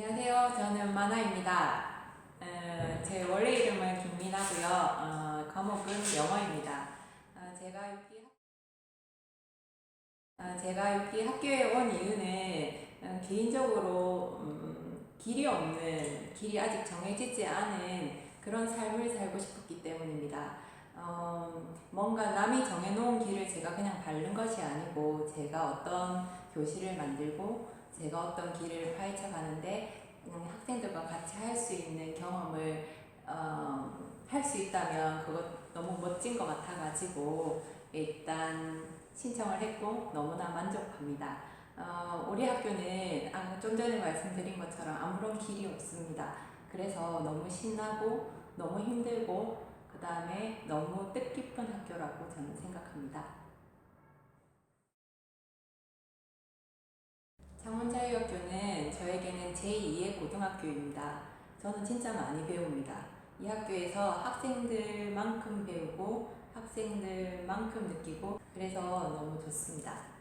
안녕하세요. 저는 만화입니다. 어, 제 원래 이름은 김민아고요. 어, 과목은 영어입니다. 어, 제가 여기 학- 어, 제가 여기 학교에 온 이유는 어, 개인적으로 음, 길이 없는 길이 아직 정해지지 않은 그런 삶을 살고. 어, 뭔가 남이 정해놓은 길을 제가 그냥 밟는 것이 아니고 제가 어떤 교실을 만들고 제가 어떤 길을 파헤쳐 가는데 학생들과 같이 할 수 있는 경험을 어, 할수 있다면 그것 너무 멋진 것 같아가지고 일단 신청을 했고 너무나 만족합니다. 어, 우리 학교는 아, 좀 전에 말씀드린 것처럼 아무런 길이 없습니다. 그래서 너무 신나고 너무 힘들고 그 다음에 너무 뜻깊은 학교라고 저는 생각합니다. 창원자유학교는 저에게는 제2의 고등학교입니다. 저는 진짜 많이 배웁니다. 이 학교에서 학생들만큼 배우고 학생들만큼 느끼고 그래서 너무 좋습니다.